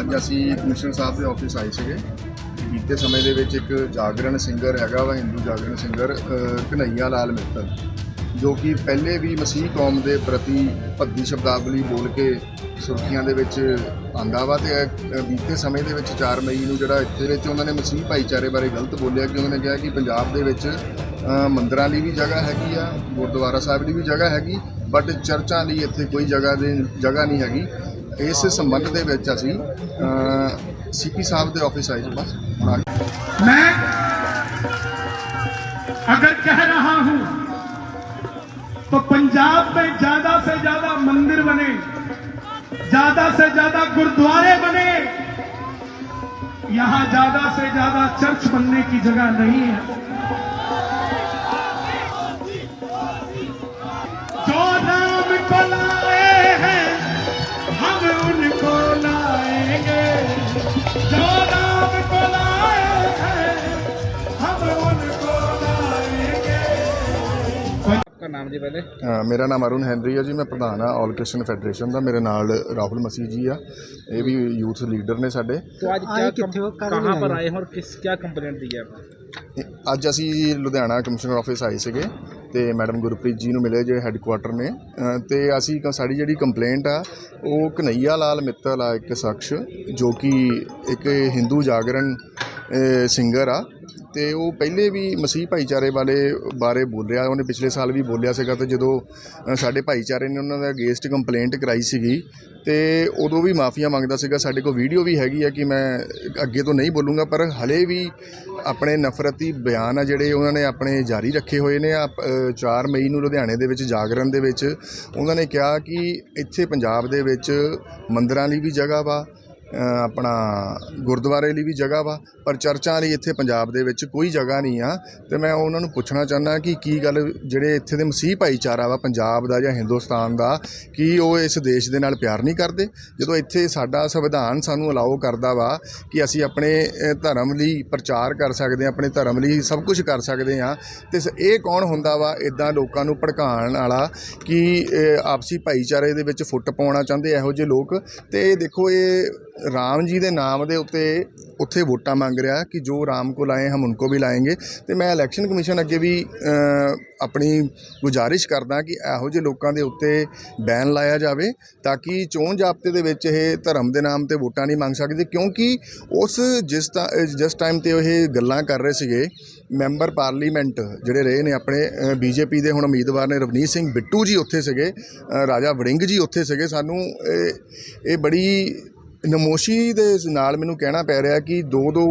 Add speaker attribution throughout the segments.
Speaker 1: ਅੱਜ ਅਸੀਂ ਕਮਿਸ਼ਨਰ ਸਾਹਿਬ ਦੇ ਆਫਿਸ ਆਏ ਸੀਗੇ। ਬੀਤੇ ਸਮੇਂ ਦੇ ਵਿੱਚ ਇੱਕ ਜਾਗਰਣ ਸਿੰਗਰ ਹੈਗਾ ਵਾ ਹਿੰਦੂ ਜਾਗਰਣ ਸਿੰਗਰ ਅ, ਲਾਲ ਮਿੱਤਲ ਜੋ ਕਿ ਪਹਿਲੇ ਵੀ ਮਸੀਹ ਕੌਮ ਦੇ ਪ੍ਰਤੀ ਭੱਦੀ ਸ਼ਬਦਾਵਲੀ ਬੋਲ ਕੇ ਸੁਰਖੀਆਂ ਦੇ ਵਿੱਚ ਆਂਦਾ ਵਾ ਤੇ ਬੀਤੇ ਸਮੇਂ ਦੇ ਵਿੱਚ 4 ਮਈ ਨੂੰ ਜਿਹੜਾ ਇੱਥੇ ਵਿੱਚ ਉਹਨਾਂ ਨੇ ਮਸੀਹ ਭਾਈਚਾਰੇ ਬਾਰੇ ਗਲਤ ਬੋਲਿਆ ਕਿ ਉਹਨਾਂ ਨੇ ਕਿਹਾ ਕਿ ਪੰਜਾਬ ਦੇ ਵਿੱਚ ਮੰਦਰਾਂ ਲਈ ਵੀ ਜਗ੍ਹਾ ਹੈਗੀ ਆ ਗੁਰਦੁਆਰਾ ਸਾਹਿਬ ਲਈ ਵੀ ਜਗ੍ਹਾ ਹੈਗੀ ਬਟ ਚਰਚਾਂ ਲਈ ਇੱਥੇ ਕੋਈ ਜਗ੍ਹਾ ਦੇ ਜਗ੍ਹਾ ਨਹੀਂ ਹੈਗੀ। ਇਸ ਸੰਬੰਧ ਦੇ ਵਿੱਚ ਅਸੀਂ ਸੀਪੀ ਸਾਹਿਬ ਦੇ ਆਫਿਸ ਆਏ ਜੀ ਬਸ ਹੁਣ ਆ ਗਏ।
Speaker 2: मैं अगर कह रहा हूं तो पंजाब में ज्यादा से ज्यादा मंदिर बने ज्यादा से ज्यादा गुरुद्वारे बने यहां ज्यादा से ज्यादा चर्च बनने की जगह नहीं है
Speaker 3: आपका नाम जी पहले
Speaker 1: ਅ, ਮੇਰਾ ਨਾਮ ਅਰੁਣ ਹੈਨਰੀ ਹੈ ਜੀ ਮੈਂ ਪ੍ਰਧਾਨ ਆ ਆਲ ਕ੍ਰਿਸਚਨ ਫੈਡਰੇਸ਼ਨ ਦਾ ਮੇਰੇ ਨਾਲ ਰਾਹੁਲ ਮਸੀਹ ਜੀ ਆ ਇਹ ਵੀ ਯੂਥ ਲੀਡਰ ਨੇ ਸਾਡੇ
Speaker 3: तो आज क्या कम- कहाँ पर आए हैं और किस क्या कंप्लेंट दी है आपने
Speaker 1: ਅੱਜ ਅਸੀਂ ਲੁਧਿਆਣਾ ਕਮਿਸ਼ਨਰ ਆਫਿਸ ਆਏ ਸੀਗੇ ਤੇ ਮੈਡਮ ਗੁਰਪ੍ਰੀਤ ਜੀ ਨੂੰ ਮਿਲੇ ਜੇ ਹੈੱਡਕੁਆਟਰ ਨੇ ਅ, ਤੇ ਅਸੀਂ ਕ- ਸਾਡੀ ਜਿਹੜੀ ਕੰਪਲੇਂਟ ਆ ਉਹ ਕਨਈਆ ਲਾਲ ਮਿੱਤਲ ਆ ਇੱਕ ਸ਼ਖਸ ਜੋ ਕਿ ਇੱਕ ਹਿੰਦੂ ਜਾਗਰਣ ਸਿੰਗਰ ਆ ਤੇ ਉਹ ਪਹਿਲੇ ਵੀ ਮਸੀਹ ਭਾਈਚਾਰੇ ਵਾਲੇ ਬਾਰੇ ਬੋਲਿਆ, ਉਹਨੇ ਪਿਛਲੇ ਸਾਲ ਵੀ ਬੋਲਿਆ ਸੀਗਾ ਤੇ ਜਦੋਂ ਸਾਡੇ ਭਾਈਚਾਰੇ ਨੇ ਉਹਨਾਂ ਦਾ ਅਗੇਂਸਟ ਕੰਪਲੇਂਟ ਕਰਾਈ ਸੀਗੀ, ਤੇ ਉਦੋਂ ਵੀ ਮਾਫੀਆ ਮੰਗਦਾ ਸੀਗਾ। ਸਾਡੇ ਕੋਲ ਵੀਡੀਓ ਵੀ ਹੈਗੀ ਆ ਕਿ ਮੈਂ ਅੱਗੇ ਤੋਂ ਨਹੀਂ ਬੋਲੂੰਗਾ, ਪਰ ਹਲੇ ਵੀ ਆਪਣੇ ਨਫ਼ਰਤੀ ਬਿਆਨ ਆ ਜਿਹੜੇ ਉਹਨਾਂ ਨੇ ਆਪਣੇ ਜਾਰੀ ਰੱਖੇ ਹੋਏ ਨੇ। ਆ 4 ਮਈ ਨੂੰ ਲੁਧਿਆਣੇ ਦੇ ਵਿੱਚ ਜਾਗਰਣ ਦੇ ਵਿੱਚ ਉਹਨਾਂ ਨੇ ਕਿਹਾ ਕਿ ਇੱਥੇ ਪੰਜਾਬ ਦੇ ਵਿੱਚ ਮੰਦਰਾਂ ਲਈ ਵੀ ਜਗ੍ਹਾ ਵਾ ਆਪਣਾ ਗੁਰਦੁਆਰੇ ਲਈ ਵੀ ਜਗ੍ਹਾ ਵਾ, ਪਰ ਚਰਚਾਂ ਲਈ ਇੱਥੇ ਪੰਜਾਬ ਦੇ ਵਿੱਚ ਕੋਈ ਜਗ੍ਹਾ ਨਹੀਂ ਆ। ਤੇ ਮੈਂ ਉਹਨਾਂ ਨੂੰ ਪੁੱਛਣਾ ਚਾਹੁੰਦਾ ਕਿ ਕੀ ਗੱਲ ਜਿਹੜੇ ਇੱਥੇ ਦੇ ਮਸੀਹ ਭਾਈਚਾਰਾ ਵਾ, ਪੰਜਾਬ ਦਾ ਜਾਂ ਹਿੰਦੁਸਤਾਨ ਦਾ, ਕੀ ਉਹ ਇਸ ਦੇਸ਼ ਦੇ ਨਾਲ ਪਿਆਰ ਨਹੀਂ ਕਰਦੇ? ਜਦੋਂ ਇੱਥੇ ਸਾਡਾ ਸੰਵਿਧਾਨ ਸਾਨੂੰ ਅਲਾਉ ਕਰਦਾ ਵਾ ਕਿ ਅਸੀਂ ਆਪਣੇ ਧਰਮ ਲਈ ਪ੍ਰਚਾਰ ਕਰ ਸਕਦੇ ਹਾਂ, ਆਪਣੇ ਧਰਮ ਲਈ ਸਭ ਕੁਝ ਕਰ ਸਕਦੇ ਹਾਂ, ਤੇ ਸ- ਇਹ ਕੌਣ ਹੁੰਦਾ ਵਾ? ਇਦਾਂ ਲੋਕਾਂ ਨੂੰ ਭੜਕਾਉਣ ਵਾਲਾ ਕਿ ਆਪਸੀ ਭਾਈਚਾਰੇ ਦੇ ਵਿੱਚ ਫੁੱਟ ਪਾਉਣਾ ਚਾਹੁੰਦੇ ਇਹੋ ਜਿਹੇ ਲੋਕ। ਤੇ ਇਹ ਦੇਖੋ, ਇਹ ਰਾਮ ਜੀ ਦੇ ਨਾਮ ਦੇ ਉੱਤੇ ਉੱਥੇ ਵੋਟਾਂ ਮੰਗ ਰਿਹਾ ਕਿ ਜੋ ਰਾਮ ਕੋ ਲਾਏ ਹਮ ਉਨਕੋ ਵੀ ਲਾਏਂਗੇ। ਤੇ ਮੈਂ ਇਲੈਕਸ਼ਨ ਕਮਿਸ਼ਨ ਅੱਗੇ ਵੀ ਆਪਣੀ ਗੁਜ਼ਾਰਿਸ਼ ਕਰਦਾ ਕਿ ਇਹੋ ਜਿਹੇ ਲੋਕਾਂ ਦੇ ਉੱਤੇ ਬੈਨ ਲਾਇਆ ਜਾਵੇ ਤਾਂ ਕਿ ਚੋਣ ਜ਼ਾਬਤੇ ਦੇ ਵਿੱਚ ਇਹ ਧਰਮ ਦੇ ਨਾਮ ਤੇ ਵੋਟਾਂ ਨਹੀਂ ਮੰਗ ਸਕਦੇ। ਕਿਉਂਕਿ ਉਸ ਜਿਸ ਤਾ- ਜਿਸ ਟਾਈਮ ਤੇ ਇਹ ਗੱਲਾਂ ਕਰ ਰਹੇ ਸੀਗੇ ਮੈਂਬਰ ਪਾਰਲੀਮੈਂਟ ਜਿਹੜੇ ਰਹੇ ਨੇ ਆਪਣੇ ਬੀਜੇਪੀ ਦੇ ਹੁਣ ਉਮੀਦਵਾਰ ਨੇ ਰਵਨੀਤ ਸਿੰਘ ਬਿੱਟੂ ਜੀ ਉੱਥੇ ਸੀਗੇ ਰਾਜਾ ਵੜਿੰਗ ਜੀ ਉੱਥੇ ਸੀਗੇ। ਸਾਨੂੰ ਇਹ ਇਹ ਬੜੀ ਨਮੋਸ਼ੀ ਦੇ ਨਾਲ ਮੈਨੂੰ ਕਹਿਣਾ ਪੈ ਰਿਹਾ ਕਿ ਦੋ ਦੋ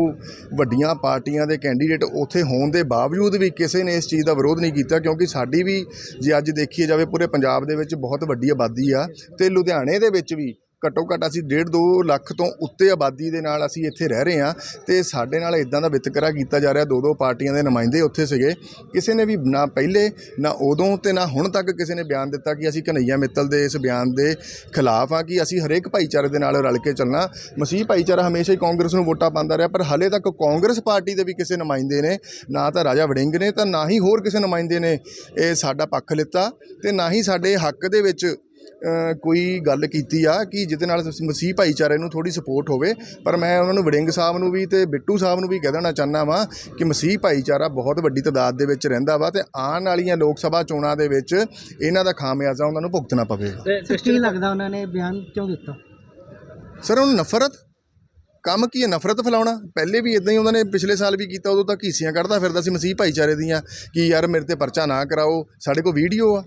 Speaker 1: ਵੱਡੀਆਂ ਪਾਰਟੀਆਂ ਦੇ ਕੈਂਡੀਡੇਟ ਉੱਥੇ ਹੋਣ ਦੇ ਬਾਵਜੂਦ ਵੀ ਕਿਸੇ ਨੇ ਇਸ ਚੀਜ਼ ਦਾ ਵਿਰੋਧ ਨਹੀਂ ਕੀਤਾ, ਕਿਉਂਕਿ ਸਾਡੀ ਵੀ ਜੇ ਅੱਜ ਦੇਖੀ ਜਾਵੇ, ਪੂਰੇ ਪੰਜਾਬ ਦੇ ਵਿੱਚ ਬਹੁਤ ਵੱਡੀ ਆਬਾਦੀ ਆ ਤੇ ਲੁਧਿਆਣੇ ਦੇ ਵਿੱਚ ਵੀ ਘੱਟੋ ਘੱਟ ਅਸੀਂ 1.5 2 ਲੱਖ ਤੋਂ ਉੱਤੇ ਆਬਾਦੀ ਦੇ ਨਾਲ ਅਸੀਂ ਇੱਥੇ ਰਹਿ ਰਹੇ ਹਾਂ ਤੇ ਸਾਡੇ ਨਾਲ ਇਦਾਂ ਦਾ ਵਿਤਕਰਾ ਕੀਤਾ ਜਾ ਰਿਹਾ, ਦੋ ਦੋ ਪਾਰਟੀਆਂ ਦੇ ਨੁਮਾਇੰਦੇ ਉੱਥੇ ਸੀਗੇ। ਕਿਸੇ ਨੇ ਵੀ ਨਾ ਪਹਿਲੇ, ਨਾ ਉਦੋਂ ਤੇ ਨਾ ਹੁਣ ਤੱਕ ਕਿਸੇ ਨੇ ਬਿਆਨ ਦਿੱਤਾ ਕਿ ਅਸੀਂ ਕਨਈਆ ਮਿੱਤਲ ਦੇ ਇਸ ਬਿਆਨ ਦੇ ਖਿਲਾਫ ਆ ਕਿ ਅਸੀਂ ਹਰੇਕ ਭਾਈਚਾਰੇ ਦੇ ਨਾਲ ਰਲ ਕੇ ਚੱਲਣਾ। ਮਸੀਹ ਭਾਈਚਾਰਾ ਹਮੇਸ਼ਾ ਹੀ ਕਾਂਗਰਸ ਨੂੰ ਵੋਟਾਂ ਪਾਉਂਦਾ ਰਿਹਾ, ਪਰ ਹਾਲੇ ਤੱਕ ਕਾਂਗਰਸ ਪਾਰਟੀ ਦੇ ਵੀ ਕਿਸੇ ਨੁਮਾਇੰਦੇ ਨੇ, ਨਾ ਤਾਂ ਰਾਜਾ ਵੜਿੰਗ ਨੇ, ਤਾਂ ਨਾ ਹੀ ਹੋਰ ਕਿਸੇ ਨੁਮਾਇੰਦੇ ਨੇ ਇਹ ਸਾਡਾ ਪੱਖ ਲਿੱਤਾ ਤੇ ਨਾ ਹੀ ਸਾਡੇ ਹੱਕ ਦੇ ਵਿੱਚ ਕੋਈ ਗੱਲ ਕੀਤੀ ਆ ਕਿ ਜਿਹਦੇ ਨਾਲ ਮਸੀਹ ਭਾਈਚਾਰੇ ਨੂੰ ਥੋੜੀ ਸਪੋਰਟ ਹੋਵੇ ਪਰ ਮੈਂ ਉਹਨਾਂ ਨੂੰ ਵੜਿੰਗ ਸਾਹਿਬ ਨੂੰ ਵੀ ਤੇ ਬਿੱਟੂ ਸਾਹਿਬ ਨੂੰ ਵੀ ਕਹਿ ਦੇਣਾ ਚਾਹੁੰਦਾ ਵਾਂ ਕਿ ਮਸੀਹ ਭਾਈਚਾਰਾ ਬਹੁਤ ਵੱਡੀ ਤਾਦਾਦ ਦੇ ਵਿੱਚ ਰਹਿੰਦਾ ਵਾ ਤੇ ਆਉਣ ਵਾਲੀਆਂ ਲੋਕ ਸਭਾ ਚੋਣਾਂ ਦੇ ਵਿੱਚ ਇਹਨਾਂ ਦਾ ਖਾਮਿਆਜ਼ਾ ਉਹਨਾਂ ਨੂੰ ਭੁਗਤਣਾ ਪਵੇ
Speaker 3: ਤੇ
Speaker 4: ਕੀ ਲੱਗਦਾ ਉਹਨਾਂ ਨੇ ਬਿਆਨ ਕਿਉਂ ਦਿੱਤਾ?
Speaker 1: ਸਰ ਉਹਨੂੰ ਨਫ਼ਰਤ ਕੰਮ ਕੀ ਹੈ? ਨਫ਼ਰਤ ਫੈਲਾਉਣਾ? ਪਹਿਲੇ ਵੀ ਇਦਾਂ ਹੀ ਉਹਨਾਂ ਨੇ ਪਿਛਲੇ ਸਾਲ ਵੀ ਕੀਤਾ ਉਦੋਂ ਤਾਂ ਘੀਸੀਆਂ ਕੱਢਦਾ ਫਿਰਦਾ ਸੀ ਮਸੀਹ ਭਾਈਚਾਰੇ ਦੀਆਂ ਕਿ ਯਾਰ ਮੇਰੇ ਤੇ ਪਰਚਾ ਨਾ ਕਰਾਓ ਸਾਡੇ ਕੋਲ ਵੀਡੀਓ ਆ।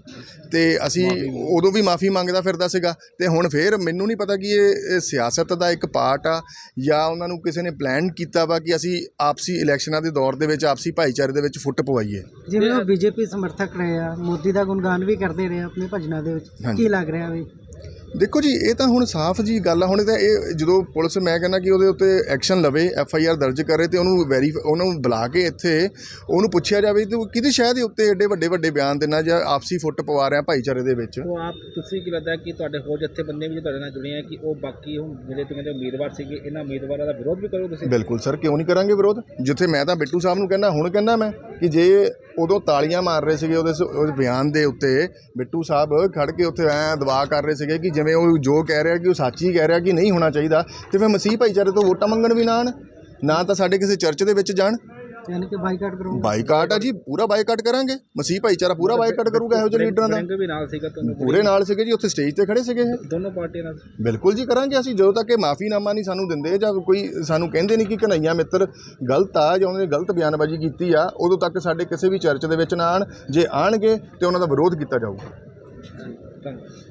Speaker 1: ਤੇ ਅਸੀਂ ਉਦੋਂ ਵੀ ਮਾਫੀ ਮੰਗਦਾ ਫਿਰਦਾ ਸੀਗਾ। ਤੇ ਹੁਣ ਫੇਰ ਮੈਨੂੰ ਨਹੀਂ ਪਤਾ ਕਿ ਇਹ ਸਿਆਸਤ ਦਾ ਇੱਕ ਪਾਰਟ ਆ ਜਾਂ ਉਹਨਾਂ ਨੂੰ ਕਿਸੇ ਨੇ ਪਲਾਨ ਕੀਤਾ ਵਾ ਕਿ ਅਸੀਂ ਆਪਸੀ ਇਲੈਕਸ਼ਨਾਂ ਦੇ ਦੌਰ ਦੇ ਵਿੱਚ ਆਪਸੀ ਭਾਈਚਾਰੇ ਦੇ ਵਿੱਚ ਫੁੱਟ ਪਵਾਈਏ।
Speaker 4: ਜਿਵੇਂ ਉਹ ਬੀਜੇਪੀ ਸਮਰਥਕ ਰਹੇ ਆ ਮੋਦੀ ਦਾ ਗੁਣਗਾਨ ਵੀ ਕਰਦੇ ਰਹੇ ਆ ਆਪਣੇ ਭਜਨਾਂ ਦੇ ਵਿੱਚ। ਕੀ ਲੱਗ ਰਿਹਾ ਵੀ?
Speaker 1: ਦੇਖੋ ਜੀ ਇਹ ਤਾਂ ਹੁਣ ਸਾਫ਼ ਜੀ ਗੱਲ ਆ ਹੁਣ ਇਹ ਤਾਂ ਇਹ ਜਦੋਂ ਪੁਲਿਸ ਮੈਂ ਕਹਿੰਦਾ ਕਿ ਉਹਦੇ ਉੱਤੇ ਐਕਸ਼ਨ ਲਵੇ ਐਫ ਆਈ ਆਰ ਦਰਜ ਕਰੇ ਤੇ ਉਹਨੂੰ ਵੈਰੀ ਉਹਨੂੰ ਬੁਲਾ ਕੇ ਇੱਥੇ ਉਹਨੂੰ ਪੁੱਛਿਆ ਜਾਵੇ ਕਿ ਕਿਹਦੀ ਸ਼ਹਿ ਦੇ ਉੱਤੇ ਐਡੇ ਵੱਡੇ ਵੱਡੇ ਬਿਆਨ ਦੇਣਾ ਜਾਂ ਆਪਸੀ ਫੁੱਟ ਪਵਾ ਰਿਹਾ ਭਾਈਚਾਰੇ ਦੇ ਵਿੱਚ?
Speaker 3: ਉਹ ਆਪ ਤੁਸੀਂ ਕੀ ਲੱਗਦਾ ਕਿ ਤੁਹਾਡੇ ਹੋਰ ਜਥੇਬੰਦੀਆਂ ਵੀ ਜੋ ਤੁਹਾਡੇ ਨਾਲ ਜੁੜੇ ਆ ਕਿ ਉਹ ਬਾਕੀ ਹੁਣ ਜਿਹੜੇ ਤੁਸੀਂ ਕਹਿੰਦੇ ਉਮੀਦਵਾਰ ਸੀਗੇ ਇਹਨਾਂ ਉਮੀਦਵਾਰਾਂ ਦਾ ਵਿਰੋਧ ਵੀ ਕਰੋ ਤੁਸੀਂ?
Speaker 1: ਬਿਲਕੁਲ ਸਰ ਕਿਉਂ ਨਹੀਂ ਕਰਾਂਗੇ ਵਿਰੋਧ? ਜਿੱਥੇ ਮੈਂ ਤਾਂ ਬਿੱਟੂ ਸਾਹਿਬ ਨੂੰ ਕਹਿੰਦਾ ਹੁਣ ਕਹਿੰਦਾ ਮੈਂ। ਕਿ ਜੇ ਉਦੋਂ ਤਾਲੀਆਂ ਮਾਰ ਰਹੇ ਸੀਗੇ ਉਹਦੇ ਸ- ਉਸ ਬਿਆਨ ਦੇ ਉੱਤੇ, ਬਿੱਟੂ ਸਾਹਿਬ ਖੜ ਕੇ ਉੱਥੇ ਐ ਦਵਾ ਕਰ ਰਹੇ ਸੀਗੇ ਕਿ ਜਿਵੇਂ ਉਹ ਜੋ ਕਹਿ ਰਿਹਾ ਕਿ ਉਹ ਸੱਚ ਹੀ ਕਹਿ ਰਿਹਾ ਕਿ ਨਹੀਂ ਹੋਣਾ ਚਾਹੀਦਾ, ਤੇ ਫਿਰ ਮਸੀਹ ਭਾਈਚਾਰੇ ਤੋਂ ਵੋਟਾਂ ਮੰਗਣ ਵੀ ਨਾ ਆਉਣ, ਨਾ ਤਾਂ ਸਾਡੇ ਕਿਸੇ ਚਰਚ ਦੇ ਵਿੱਚ ਜਾਣ।
Speaker 4: ਯਾਨੀ ਕਿ ਬਾਈਕਾਟ ਕਰੂੰਗਾ
Speaker 1: ਬਾਈਕਾਟ ਆ ਜੀ ਪੂਰਾ ਬਾਈਕਾਟ ਕਰਾਂਗੇ। ਮਸੀਹ ਭਾਈਚਾਰਾ ਪੂਰਾ ਬਾਈਕਾਟ ਕਰੂਗਾ ਇਹੋ ਜਿਹੇ ਲੀਡਰਾਂ ਦਾ?
Speaker 3: ਬਰਿੰਗ ਵੀ ਨਾਲ ਸੀਗਾ ਤੁਹਾਨੂੰ
Speaker 1: ਪੂਰੇ ਨਾਲ ਸੀਗੇ ਜੀ ਉੱਥੇ ਸਟੇਜ ਤੇ ਖੜੇ ਸੀਗੇ ਇਹ?
Speaker 3: ਦੋਨੋਂ ਪਾਰਟੀਆਂ ਨਾਲ।
Speaker 1: ਬਿਲਕੁਲ ਜੀ ਕਰਾਂਗੇ ਅਸੀਂ ਜਦੋਂ ਤੱਕ ਇਹ ਮਾਫੀਨਾਮਾ ਨਹੀਂ ਸਾਨੂੰ ਦਿੰਦੇ ਜਾਂ ਕੋਈ ਸਾਨੂੰ ਕਹਿੰਦੇ ਨਹੀਂ ਕਿ ਕਨਈਆ ਮਿੱਤਰ ਗਲਤ ਆ ਜਾਂ ਉਹਨੇ ਗਲਤ ਬਿਆਨਬਾਜ਼ੀ ਕੀਤੀ ਆ ਉਦੋਂ ਤੱਕ ਸਾਡੇ ਕਿਸੇ ਵੀ ਚਰਚ ਦੇ ਵਿੱਚ ਨਾ ਆਣ ਜੇ ਆਣਗੇ ਤੇ ਉਹਨਾਂ ਦਾ ਵਿਰੋਧ ਕੀਤਾ ਜਾਊਗਾ।
Speaker 3: ਧੰਨਵਾਦ।